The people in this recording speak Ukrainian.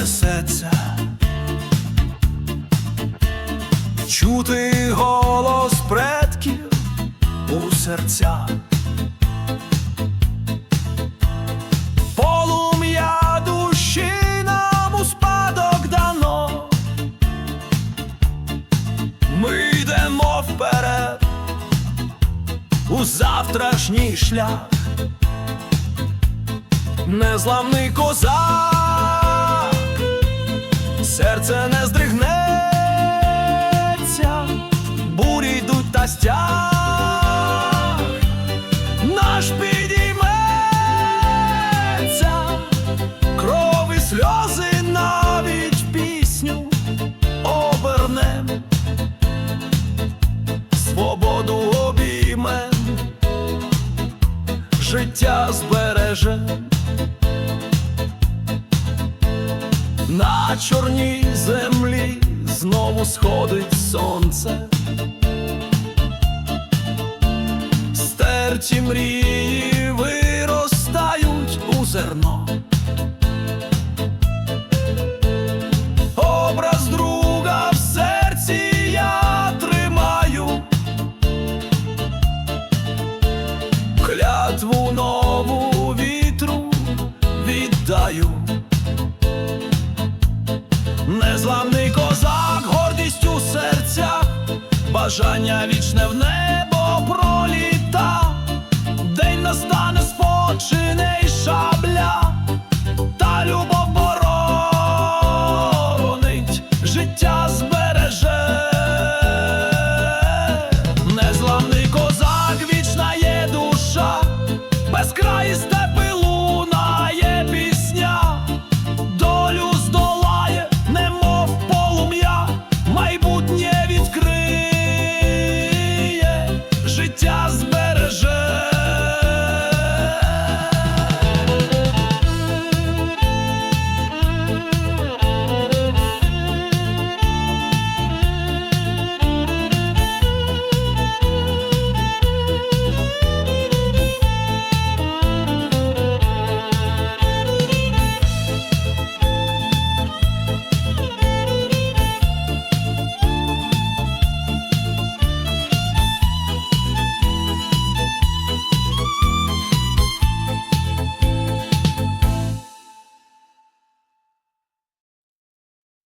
несеться, чути голос предків у серця, полум'я душі нам у спадок дано, ми йдемо вперед у завтрашній шлях, незламний козак серце не здригнеться, бурі йдуть та стяг, наш підійметься, кров сльози навіть пісню обернем, свободу обіймем, життя збережем. На чорній землі знову сходить сонце. Стерті мрії виростають у зерно. Образ друга в серці я тримаю. Клятву бажання вічне в небо проліта, день настане спочине.